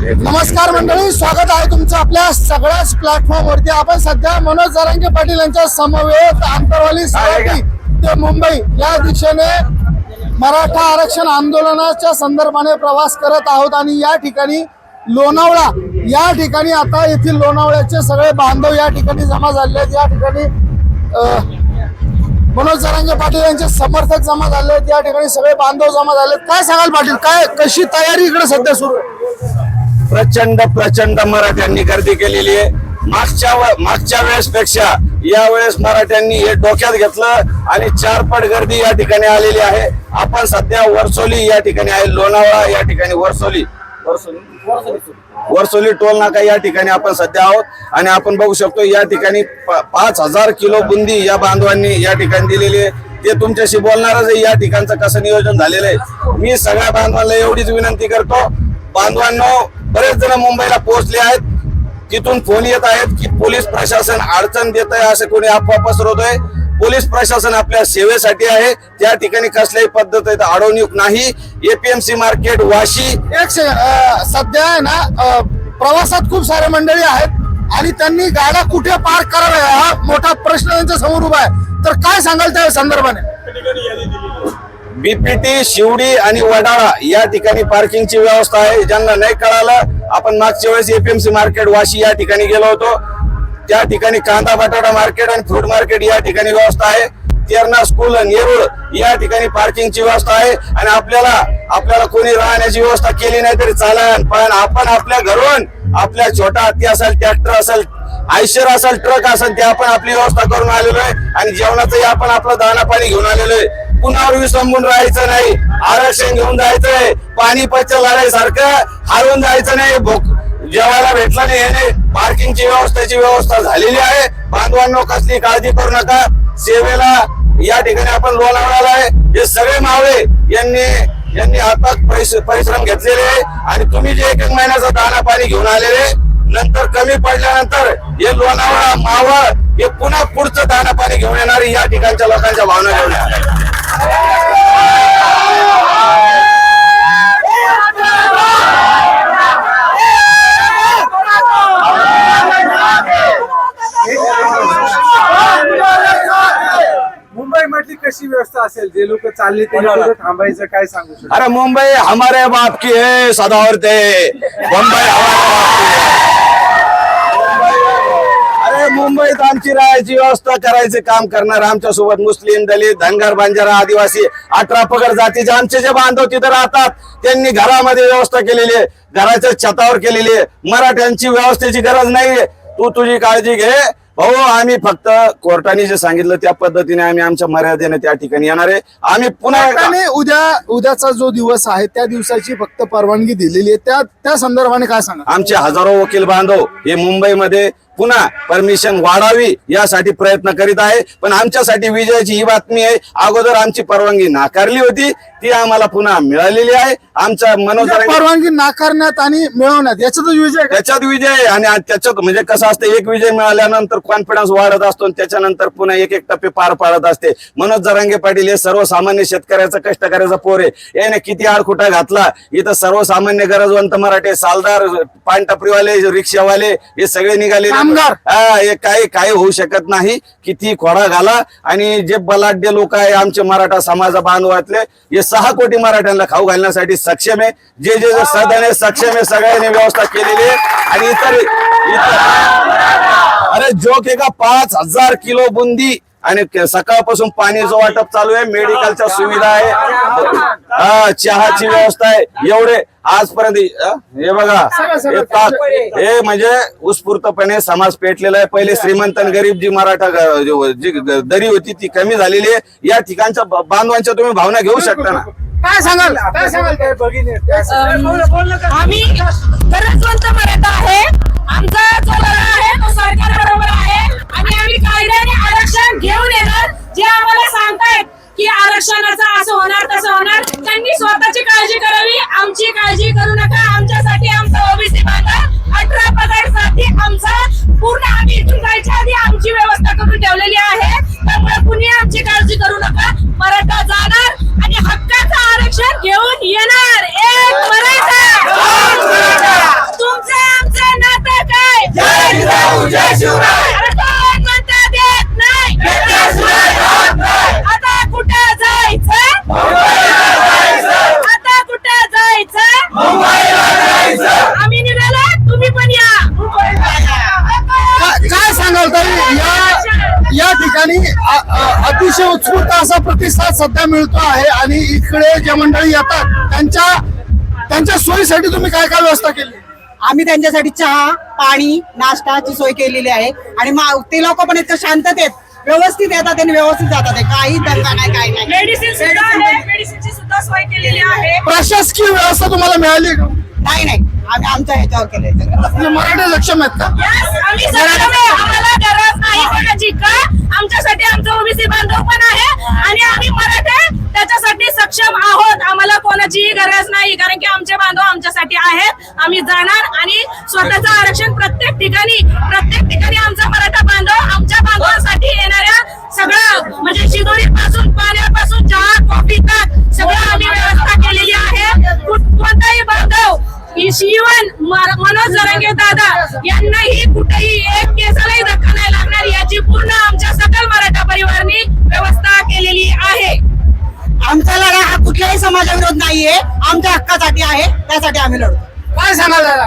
नमस्कार मंडळी स्वागत आहे तुमचं आपल्या सगळ्याच प्लॅटफॉर्म वरती. आपण सध्या मनोज जरांगे पाटील यांच्या समवेत आंतरवाली सराटी ते मुंबई या दिशेने मराठा आरक्षण आंदोलनाच्या संदर्भाने प्रवास करत आहोत आणि या ठिकाणी लोणावळा या ठिकाणी आता येथील लोणावळ्याचे सगळे बांधव या ठिकाणी जमा झाले आहेत. या ठिकाणी मनोज जरांगे पाटील यांचे समर्थक जमा झाले आहेत. या ठिकाणी सगळे बांधव जमा झाले आहेत. काय सांगाल पाटील? काय कशी तयारी इकडे सध्या सुरू आहे? प्रचंड प्रचंड मराठ्यांनी गर्दी केलेली आहे. मागच्या व- मागच्या वेळेस पेक्षा या वेळेस मराठ्यांनी हे डोक्यात घेतलं आणि चार पट गर्दी या ठिकाणी आलेली आहे. आपण सध्या वर्सोली या ठिकाणी आहे लोणावळा या ठिकाणी वर्सोली. वर्सोली. वर्सोली टोल. नाका या ठिकाणी आपण सध्या आहोत. आणि आपण बघू शकतो या ठिकाणी पाच हजार किलो बुंदी या बांधवांनी या ठिकाणी दिलेली आहे. ते तुमच्याशी बोलणारच आहे. या ठिकाणचं कसं नियोजन झालेलं आहे. मी सगळ्या बांधवांना एवढीच विनंती करतो. बांधवांनो बरेच जण मुंबईला पोहोचले आहेत. तिथून फोन येत आहेत की पोलीस प्रशासन अडचण देत आहे असं कोणी अफवा पसरवतोय पोलीस प्रशासन आपल्या सेवेसाठी आहे. त्या ठिकाणी कसल्याही पद्धतीत अडवणूक नाही. APMC market Vashi. एक सध्या आहे ना प्रवासात खूप सारे मंडळी आहेत आणि त्यांनी गाड्या कुठे पार्क कराव्या हा मोठा प्रश्न त्यांच्यासमोर उभा आहे. तर काय सांगाल त्या संदर्भाने? बीपीटी शिवडी आणि वडाळा या ठिकाणी पार्किंगची व्यवस्था आहे. ज्यांना नाही कळालं आपण मागच्या वेळेस एपीएमसी मार्केट वाशी या ठिकाणी गेलो होतो. त्या ठिकाणी कांदा बटाटा मार्केट आणि फ्रूट मार्केट या ठिकाणी व्यवस्था आहे. तेरणा स्कूल नेरूळ या ठिकाणी पार्किंगची व्यवस्था आहे. आणि आपल्याला आपल्याला कोणी राहण्याची व्यवस्था केली नाही तरी चालेल पण आपण आपल्या घरून आपल्या छोटा हत्ती असेल ट्रॅक्टर असेल आयशर असेल ट्रक असेल ते आपण आपली व्यवस्था करून आलेलो आहे. आणि जेवणाचंही आपण आपलं दाना पाणी घेऊन आलेलो आहे. कुणावर विसंबून राहायचं नाही. आरक्षण घेऊन जायचंय. पाणीपतच्या लढाईसारखं हारून जायचं नाही. भोक जेवायला भेटलं नाही याने. पार्किंगची व्यवस्थेची व्यवस्था झालेली आहे. बांधवांनो कसली काळजी करू नका. सेवेला या ठिकाणी आपण लोणावळ्याला आहे. हे सगळे मावळे यांनी यांनी आता परिश्रम घेतलेले आहे. आणि तुम्ही जे एक एक महिन्याचा दाना पाणी घेऊन आलेले नंतर कमी पडल्यानंतर हे लोणावळा मावळ हे पुन्हा पुढचं दाना पाणी घेऊन येणारी या ठिकाणच्या लोकांच्या भावना घेऊन येणार व्यवस्था असेल जे लोक चालले ते थांबायचं काय सांगू शकतो अरे मुंबई हमारे बाप की है सदावर ते। मुंबई हमारे बाप की है. अरे मुंबईत आमची राहायची व्यवस्था करायचे काम करणार आमच्यासोबत मुस्लिम दलित धनगर बंजारा आदिवासी अठरा पगड जातीचे आमचे जे बांधव तिथे राहतात त्यांनी घरामध्ये व्यवस्था केलेली आहे घराच्या छतावर केलेली आहे. मराठ्यांची व्यवस्थेची गरज नाहीये. तू तुझी काळजी घे भाऊ आम्ही फक्त कोर्टाने जे सांगितलं त्या पद्धतीने आम्ही आमच्या मर्यादेने त्या ठिकाणी येणार आहे. आम्ही पुन्हा एकदा- उद्या उद्याचा जो दिवस आहे त्या दिवसाची फक्त परवानगी दिलेली आहे. त्या त्या संदर्भाने काय सांगा? आमचे हजारो वकील बांधव हे मुंबईमध्ये पुन्हा परमिशन वाढावी यासाठी प्रयत्न करीत आहे. पण आमच्यासाठी विजयाची ही बातमी आहे. अगोदर आमची परवानगी नाकारली होती. ती आम्हाला पुन्हा मिळालेली आहे. आमचा मनोज म्हणजे परवानगी नाकारण्यात आणि मिळवण्यात याच्यातच विजय? त्याच्यात विजय आहे आणि त्याच्यात म्हणजे कसं असतं एक विजय मिळाल्यानंतर कॉन्फिडन्स वाढत असतो आणि त्याच्यानंतर पुन्हा एक एक टप्पे पार पाडत असते. मनोज जरांगे पाटील हे सर्वसामान्य शेतकऱ्याचा कष्टकऱ्याचा पोर आहे. याने किती आडखुटा घातला. इथं सर्वसामान्य गरजवंत मराठे सालदार पानटपरीवाले रिक्षावाले हे सगळे निघाले कामगार. काय काय काही होऊ शकत नाही. किती खोडा घाला. आणि जे बलाढ्य लोक आहे आमचे मराठा समाज बांधवातले हे सहा कोटी मराठ्यांना खाऊ घालण्यासाठी सक्षम आहे. जे जे जे सक्षम आहे सगळ्यांनी व्यवस्था केलेली आहे. आणि इतर अरे जोक आहे का पाच हजार किलो बुंदी आणि सकाळपासून पाणीचं वाटप चालू आहे. मेडिकलच्या सुविधा आहे. हा चहाची व्यवस्था आहे. एवढे आजपर्यंत हे बघा हे ताक- हे म्हणजे उत्स्फूर्तपणे समाज पेटलेला आहे. पहिले श्रीमंत आणि गरीब जी मराठा जो- दरी होती ती कमी झालेली आहे. या ठिकाणच्या बांधवांच्या तुम्ही भावना घेऊ शकता ना? काय सांगाल? काय सांगाल? आम्ही गरजवंत मराठा आहे. आमचा आरक्षण घेऊन येणार जे आम्हाला सांगतायत की आरक्षणाचं असं होणार तसं होणार त्यांनी स्वतःची काळजी करावी. आमची काळजी करू नका. आमच्यासाठी आमचा ओबीसी बांधा अठरा पगारसाठी आमचा. पूर्ण आम्ही इथून जायच्या आधी आमची व्यवस्था करून ठेवलेली आहे. त्यामुळे कुणी आमची काळजी करू नका या या ठिकाणी अतिशय उत्स्फूर्त असा प्रतिसाद सध्या मिळतो आहे आणि इकडे जे मंडळी येतात त्यांच्या त्यांच्या सोयीसाठी तुम्ही काय काय व्यवस्था केली? आम्ही त्यांच्यासाठी चहा पाणी नाश्ताची सोय केलेली आहे. आणि ते लोक पण इतकं शांततेत व्यवस्थित येतात आणि व्यवस्थित जातात काही दंगा नाही काही नाही. मेडिसिन सुद्धा सोय केलेली आहे. प्रशासकीय व्यवस्था तुम्हाला मिळाली नाही नाही. आम्ही आमच्या ह्याच्यावर केलंय सगळं. म्हणजे मराठी सक्षम आहेत का. आम्हाला गरज नाही कोणाची का? आमच्यासाठी आमचं ओबीसी बांधव पण आहे आणि आम्ही मराठे त्याच्यासाठी सक्षम आहोत. आम्हाला कोणाचीही गरज नाही कारण की आमचे बांधव आमच्यासाठी आहेत. आम्ही जाणार आणि स्वतःचं आरक्षण प्रत्येक ठिकाणी प्रत्येक ठिकाणी आमचा मराठा बांधव आमच्या बांधवांसाठी येणाऱ्या शिवन मनोज जरांगे दादा यांनाही कुठेही एक केसालाही धक्का नाही लागणार याची पूर्ण आमच्या सकल मराठा परिवाराने व्यवस्था केलेली आहे. आमचा लढा हा कुठल्याही समाजाविरोध नाहीये. आमच्या हक्कासाठी आहे. त्यासाठी आम्ही लढतो. काय सांगाल दादा